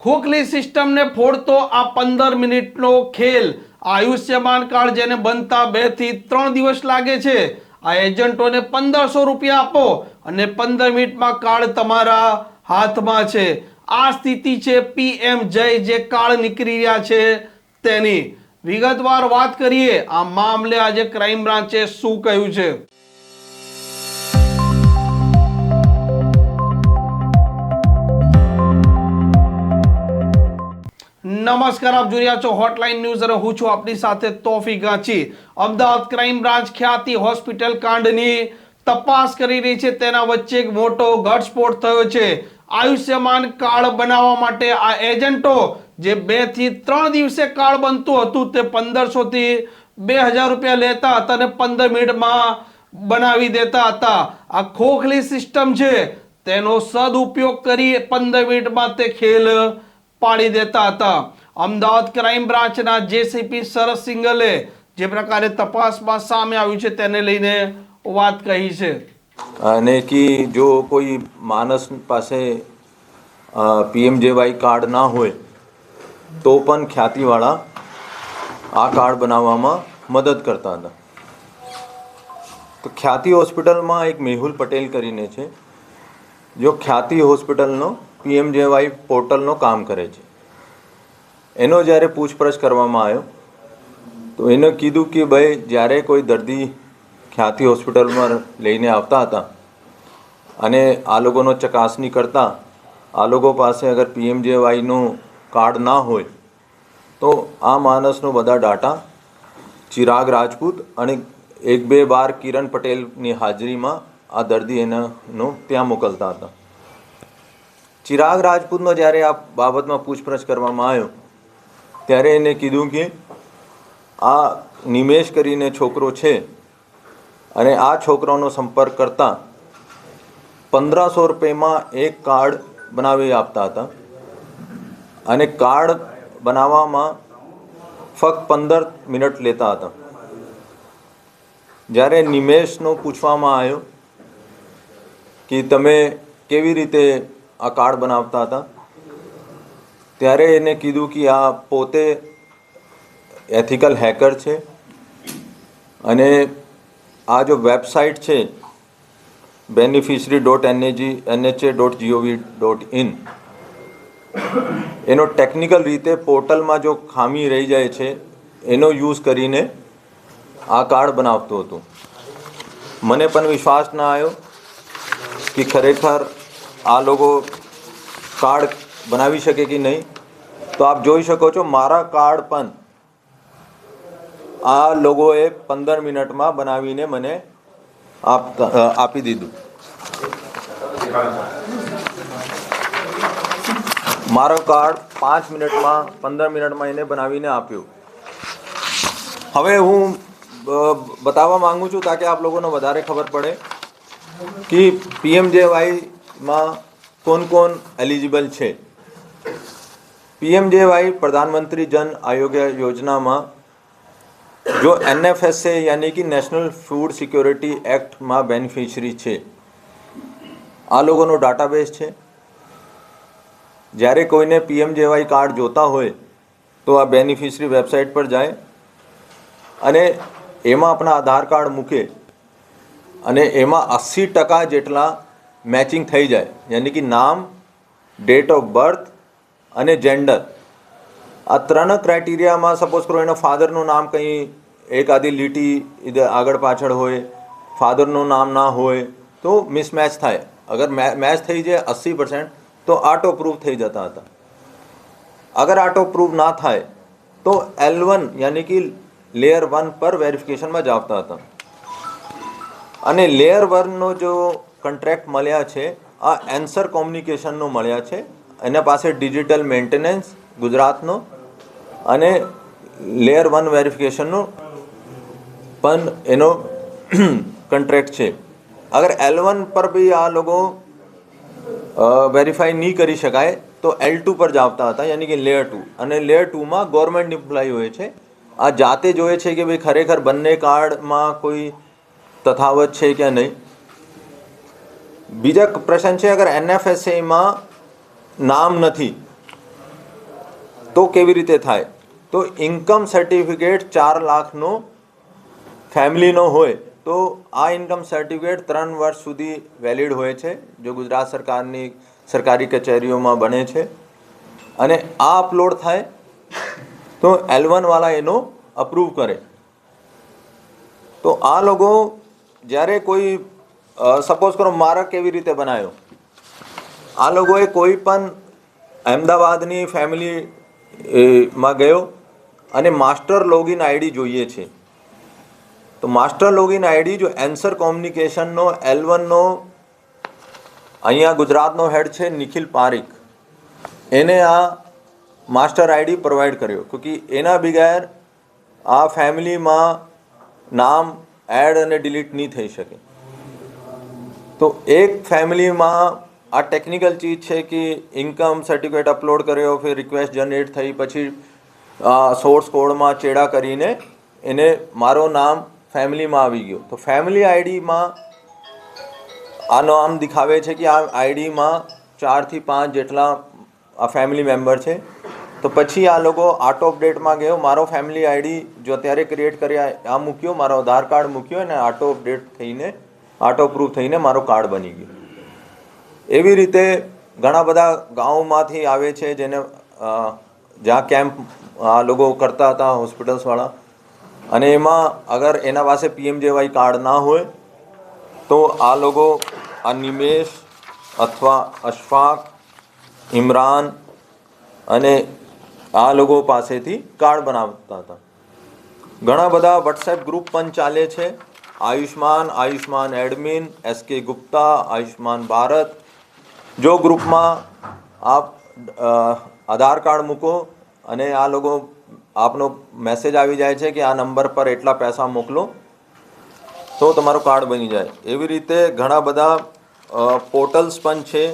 ખોખલી સિસ્ટમને ફોડતો આ પંદર મિનિટનો ખેલ. આયુષ્યમાન કાર્ડ જેને બનતા બેથી ત્રણ દિવસ લાગે છે. આ એજન્ટોને પંદરસો રૂપિયા આપો અને પંદર મિનિટમાં કાર્ડ તમારા હાથમાં છે. આ સ્થિતિ છે પીએમ જય, જે કાર્ડ નીકળી રહ્યા છે તેની. વિગતવાર વાત કરીએ, આ મામલે આજે ક્રાઇમ બ્રાન્ચે શું કહ્યું છે? નમસ્કાર, આપ જોઈ રહ્યા છો હોટલાઇન ન્યૂઝ અને હું છું આપની સાથે Taufik Ganchi. Ahmedabad crime branch Khyati hospital કાંડની તપાસ કરી રહી છે. તેના વચ્ચે એક મોટો ઘટસ્ફોટ થયો છે. આયુષ્યમાન કાર્ડ બનાવવા માટે આ એજન્ટો, જે બેથી ત્રણ દિવસે કાર્ડ બનતું હતું, તે પંદરસો થી બે હજાર રૂપિયા લેતા હતા અને પંદર મિનિટમાં બનાવી દેતા હતા. આ ખોખલી સિસ્ટમ છે. તેનો સદુપયોગ કરી પંદર મિનિટમાં તે ખેલ પાડી દેતા હતા. અમદાવાદ ક્રાઇમ બ્રાન્ચના જેસીપી સરસ સિંગલે જે પ્રકારે તપાસમાં સામે આવ્યું છે તેને લઈને વાત કહી છે. અને કે જો કોઈ માણસ પાસે પીએમજેવાય કાર્ડ ના હોય, તો પણ ખ્યાતિવાળા આ કાર્ડ બનાવવામાં મદદ કરતા હતા. તો ખ્યાતિ હોસ્પિટલમાં એક મેહુલ પટેલ કરીને છે, જો ખ્યાતિ હોસ્પિટલનો, પીએમજેવાય પોર્ટલનો કામ કરે છે. એનો જ્યારે પૂછપરછ કરવામાં આવ્યો, તો એને કીધું કે ભાઈ, જ્યારે કોઈ દર્દી ખ્યાતિ હોસ્પિટલમાં લઈને આવતા હતા અને આ લોકોનો ચકાસણી કરતા, આ લોકો પાસે અગર પીએમજેવાયનો કાર્ડ ના હોય, તો આ માણસનો બધા ડાટા ચિરાગ રાજપૂત અને એક બે બાર કિરણ પટેલની હાજરીમાં આ દર્દી એનાનો ત્યાં મોકલતા હતા. ચિરાગ રાજપૂતનો જ્યારે આ બાબતમાં પૂછપરછ કરવામાં આવ્યો ત્યારે એને કીધું કે આ નિમેશ કરીને છોકરો છે અને આ છોકરાનો સંપર્ક કરતા પંદરસો રૂપિયામાં એક કાર્ડ બનાવી આપતા હતા. અને કાર્ડ બનાવવામાં ફક્ત પંદર મિનિટ લેતા હતા. જ્યારે નિમેશનો પૂછવામાં આવ્યો કે તમે કેવી રીતે આ કાર્ડ બનાવતા હતા? ત્યારે એને કીધું કે આ પોતે એથિકલ હેકર છે અને આ જો વેબસાઇટ છે beneficiary dot NAG NHA dot GOV dot in એનો ટેકનિકલ રીતે પોર્ટલમાં જો ખામી રહી જાય છે, એનો યુઝ કરીને આ કાર્ડ બનાવતું હતું. મને પણ વિશ્વાસ ના આવ્યો કે ખરેખર આ લોકો કાર્ડ બનાવી શકે કે નહીં? તો આપ જોઈ શકો છો, મારા કાર્ડ પણ આ લોકોએ પંદર મિનિટમાં બનાવીને મને આપ દીધું. મારો કાર્ડ પાંચ મિનિટમાં, પંદર મિનિટમાં એને બનાવીને આપ્યું. હવે હું બતાવવા માંગુ છું તાકે આપ લોકોને વધારે ખબર પડે કે પીએમજેવાયમાં કોણ કોણ એલિજિબલ છે. પીએમજેવાય પ્રધાનમંત્રી જન આરોગ્ય યોજનામાં જો એનએફએસએ યાની કે નેશનલ ફૂડ સિક્યોરિટી એક્ટમાં બેનિફિશરી છે, આ લોકોનો ડાટાબેઝ છે. જ્યારે કોઈને પીએમજેવાય કાર્ડ જોતા હોય, તો આ બેનિફિશરી વેબસાઇટ પર જાય અને એમાં આપણા આધાર કાર્ડ મૂકે અને એમાં અસ્સી ટકા જેટલા મેચિંગ થઈ જાય, યાની કે નામ ડેટ ઓફ બર્થ અને જેન્ડર આ ત્રણ ક્રાઇટેરિયામાં સપોઝ કરો, એનો ફાધરનું નામ કંઈ એક આધી લીટી આગળ પાછળ હોય ફાધરનું નામ ના હોય, તો મિસમેચ થાય. અગર મેચ થઈ જાય અસ્સી પર્સન્ટ તો આટો પ્રૂફ થઈ જતા હતા. અગર આટો પ્રૂફ ના થાય, તો એલ વન યાની કે લેયર વન પર વેરિફિકેશનમાં જ આવતા હતા. અને લેયર વનનો જો કોન્ટ્રાક્ટ મળ્યા છે, આ એન્સર કોમ્યુનિકેશનનો મળ્યા છે એના પાસે ડિજિટલ મેન્ટેનન્સ ગુજરાતનો, અને લેયર વન વેરિફિકેશનનો પણ એનો કોન્ટ્રેક્ટ છે. અગર એલ વન પર બી આ લોકો વેરીફાઈ નહીં કરી શકાય, તો એલ ટુ પર જ આવતા હતા, યાની કે લેયર ટુ અને લેયર ટુમાં ગવર્મેન્ટ એમ્પ્લોય હોય છે. આ જાતે જોવે છે કે ભાઈ ખરેખર બંને કાર્ડમાં કોઈ તથાવત છે કે નહીં? બીજા પ્રશ્ન છે, અગર એનએફએસએમાં નામ નથી. તો કેવી રીતે થાય? તો ઇન્કમ સર્ટિફિકેટ ચાર લાખનો ફેમિલીનો હોય, તો આ ઇન્કમ સર્ટિફિકેટ ત્રણ વર્ષ સુધી વેલિડ હોય છે, જો ગુજરાત સરકારની સરકારી કચેરીઓમાં બને છે. અને આ અપલોડ થાય, તો એલ વાળા એનો અપ્રૂવ કરે. તો આ લોકો જ્યારે કોઈ સપોઝ કરો મારા કેવી રીતે બનાવ્યો? આ લોકોએ કોઈ પણ અમદાવાદની ફેમિલીમાં ગયો અને માસ્ટર લોગિન આઈડી જોઈએ છે. તો માસ્ટર લોગિન આઈડી જો એન્સર કોમ્યુનિકેશનનો એલ વનનો અહીંયા ગુજરાતનો હેડ છે નિખિલ પારીખ. એને આ માસ્ટર આઈડી પ્રોવાઈડ કર્યો. ક્યોંકિ એના બિગેર આ ફેમિલીમાં નામ એડ અને ડિલીટ નહીં થઈ શકે. તો એક ફેમિલીમાં આ ટેકનિકલ ચીજ છે કે ઇન્કમ સર્ટિફિકેટ અપલોડ કર્યો, ફિર રિક્વેસ્ટ જનરેટ થઈ, પછી સોર્સ કોડમાં ચેડા કરીને એને મારો નામ ફેમિલીમાં આવી ગયો. તો ફેમિલી આઈડીમાં આ નામ દેખાવે છે કે આ આઈડીમાં ચારથી પાંચ જેટલા આ ફેમિલી મેમ્બર છે. તો પછી આ લોકો આટો અપડેટમાં ગયો. મારો ફેમિલી આઈડી જો અત્યારે ક્રિએટ કર્યા, આ મૂક્યો, મારો આધાર કાર્ડ મૂક્યો અને આટો અપડેટ થઈને આટો પ્રૂફ થઈને મારો કાર્ડ બની ગયો. એવી રીતે ઘણા બધા ગામોમાંથી આવે છે જેને જ્યાં કેમ્પ આ લોકો કરતા હતા હોસ્પિટલ્સવાળા અને એમાં અગર એના પાસે પીએમજેવાય કાર્ડ ના હોય, તો આ લોકો આ નિમેશ અથવા અશફાક, ઇમરાન અને આ લોકો પાસેથી કાર્ડ બનાવતા હતા. ઘણા બધા વોટ્સએપ ગ્રુપ પણ ચાલે છે. આયુષ્માન આયુષ્માન એડમિન, એસ કે ગુપ્તા, આયુષ્માન ભારત જો ગ્રુપમાં આપ આધાર કાર્ડ મૂકો અને આ લોકો આપનો મેસેજ આવી જાય છે કે આ નંબર પર એટલા પૈસા મોકલો, તો તમારું કાર્ડ બની જાય. એવી રીતે ઘણા બધા પોર્ટલ્સ પણ છે,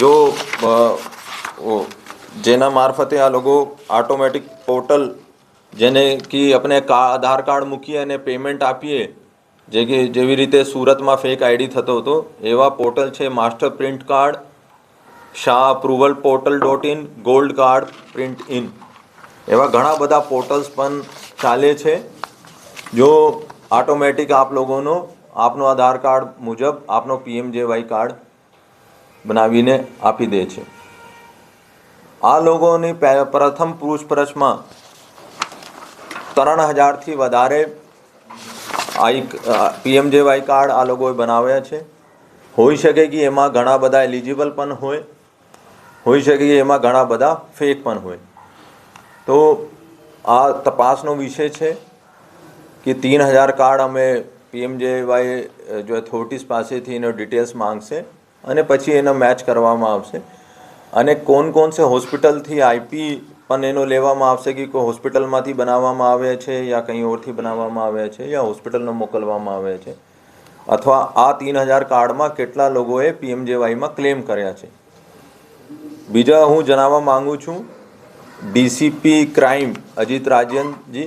જો જેના મારફતે આ લોકો ઓટોમેટિક પોર્ટલ જેને કે આપણે આધાર કાર્ડ મૂકીએ અને પેમેન્ટ આપીએ જે કે જેવી રીતે સુરતમાં ફેક આઈડી થતો હતો, એવા પોર્ટલ છે master print card Shah approval portal dot in gold card print in એવા ઘણા બધા પોર્ટલ્સ પણ ચાલે છે, જો ઓટોમેટિક આપ લોકોનો, આપનો આધાર કાર્ડ મુજબ આપનો પીએમજેવાય કાર્ડ બનાવીને આપી દે છે. આ લોકોની પ્રથમ પૂછપરછમાં ત્રણ હજારથી વધારે આઈ પીએમજેવાય કાર્ડ આ લોકોએ બનાવ્યા છે. હોઈ શકે કે એમાં ઘણા બધા એલિજિબલ પણ હોય. હોઈ શકે કે એમાં ઘણા બધા ફેક પણ હોય. તો આ તપાસનો વિષય છે કે તીન હજાર કાર્ડ અમે પીએમજેવાય જો અથોરિટીઝ પાસેથી એનો ડિટેલ્સ માંગશે અને પછી એનો મેચ કરવામાં આવશે. અને કોણ કોણ સે હોસ્પિટલથી આઈપી પણ એનો લેવામાં આવશે કે કોઈ હોસ્પિટલમાંથી બનાવવામાં આવે છે યા કંઈ ઓરથી બનાવવામાં આવે છે યા હોસ્પિટલનો મોકલવામાં આવે છે? અથવા આ તીન હજાર કાર્ડમાં કેટલા લોકોએ પીએમજેવાયમાં ક્લેમ કર્યા છે? બીજા હું જણાવવા માગું છું, ડીસીપી ક્રાઇમ અજીત રાજનજી,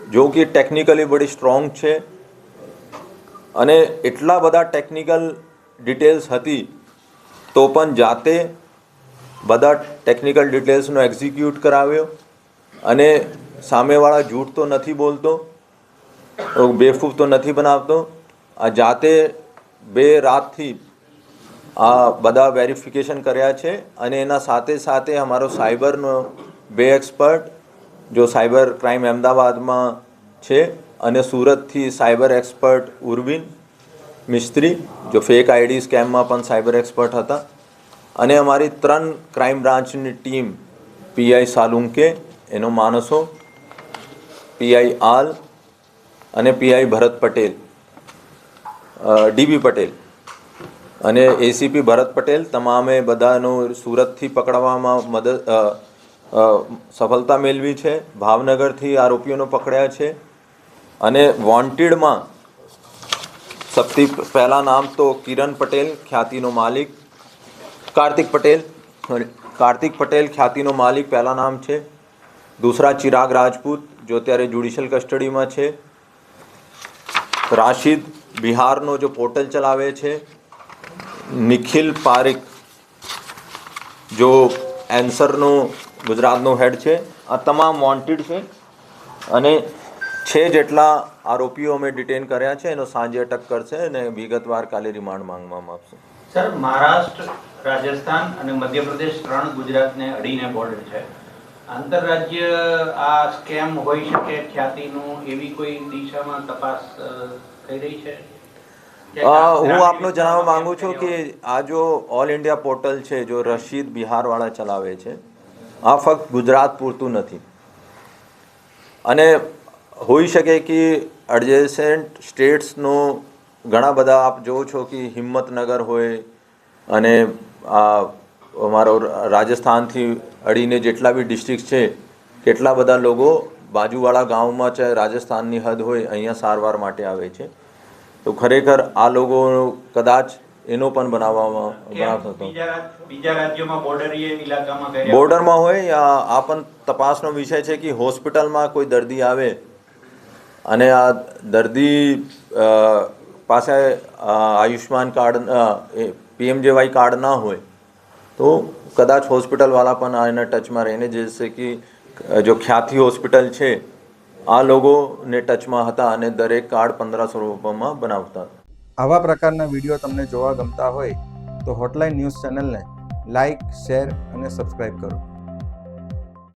જો કે ટેકનિકલી બડી સ્ટ્રોંગ છે અને એટલા બધા ટેકનિકલ ડિટેલ્સ હતી, તો પણ જાતે બધા ટેકનિકલ ડિટેલ્સનો એક્ઝિક્યુટ કરાવ્યો અને સામેવાળા જૂઠ તો નથી બોલતો, બેફૂફ તો નથી બનાવતો. આ જાતે બે રાતથી આ બધા વેરિફિકેશન કર્યા છે અને એના સાથે સાથે અમારો સાયબરનો બે એક્સપર્ટ જો સાયબર ક્રાઇમ અમદાવાદમાં છે અને સુરતથી સાયબર એક્સપર્ટ ઉર્વિન મિસ્ત્રી, જો ફેક આઈડી સ્કેમમાં પણ સાયબર એક્સપર્ટ હતા. અને અમારી ત્રણ ક્રાઇમ બ્રાન્ચની ટીમ પીઆઈ સાલુંકે એનો માણસો પીઆઈ આલ અને પીઆઈ ભરત પટેલ ડીબી પટેલ અને એસીપી ભરત પટેલ તમામે બધાનો સુરતથી પકડવામાં મદદ સફળતા મેળવી છે, ભાવનગરથી આરોપીઓનો પકડ્યા છે, અને વોન્ટેડમાં સૌથી પહેલાં નામ તો કિરણ પટેલ, ખ્યાતિનો માલિક કાર્તિક પટેલ. કાર્તિક પટેલ ખ્યાતિનો માલિક, પહેલાં નામ છે. દૂસરા ચિરાગ રાજપૂત, જો અત્યારે જ્યુડિશિયલ કસ્ટડીમાં છે. રાશિદ બિહારનો જો પોર્ટલ ચલાવે છે. નિખિલ પારીખ જો એન્સરનું ગુજરાતનું હેડ છે. આ તમામ વોન્ટેડ છે. અને છે જેટલા આરોપીઓ અમે ડિટેન કર્યા છે, એનો સાંજે અટક કરશે અને વિગતવાર કાલે રિમાન્ડ માંગવામાં આવશે. સર મહારાષ્ટ્ર રાજસ્થાન અને મધ્યપ્રદેશ ત્રણ ગુજરાતને અડીને બોર્ડર છે. આંતરરાજ્ય આ સ્કેમ હોઈ શકે ખ્યાતિનું એવી કોઈ દિશામાં તપાસ થઈ રહી છે? હું આપનું જણાવવા માંગુ છું કે આ જો ઓલ ઇન્ડિયા પોર્ટલ છે જો રશીદ બિહારવાળા ચલાવે છે આ ફક્ત ગુજરાત પૂરતું નથી. અને હોઈ શકે કે એડજેસન્ટ સ્ટેટ્સનો ઘણા બધા આપ જોવો છો કે હિંમતનગર હોય અને આ અમારો રાજસ્થાનથી અડીને જેટલા બી ડિસ્ટ્રિક્ટ છે કેટલા બધા લોકો બાજુવાળા ગામમાં ચાહે રાજસ્થાનની હદ હોય અહીંયા સારવાર માટે આવે છે. તો ખરેખર આ લોકો કદાચ એનો પણ બનાવવામાં બોર્ડરમાં હોય આ પણ તપાસનો વિષય છે કે હોસ્પિટલમાં કોઈ દર્દી આવે અને આ દર્દી પાસે આયુષ્માન કાર્ડ પીએમજેવાય કાર્ડ ના હોય, તો કદાચ હોસ્પિટલવાળા પણ એના ટચમાં રહીને જેસે કે જો ખ્યાતિ હોસ્પિટલ છે, આ લોકોને ટચમાં હતા અને દરેક કાર્ડ પંદરસો રૂપિયામાં બનાવતા. આવા પ્રકારના વીડિયો તમને જોવા ગમતા હોય, તો હોટલાઇન ન્યૂઝ ચેનલને લાઇક શેર અને સબસ્ક્રાઈબ કરો.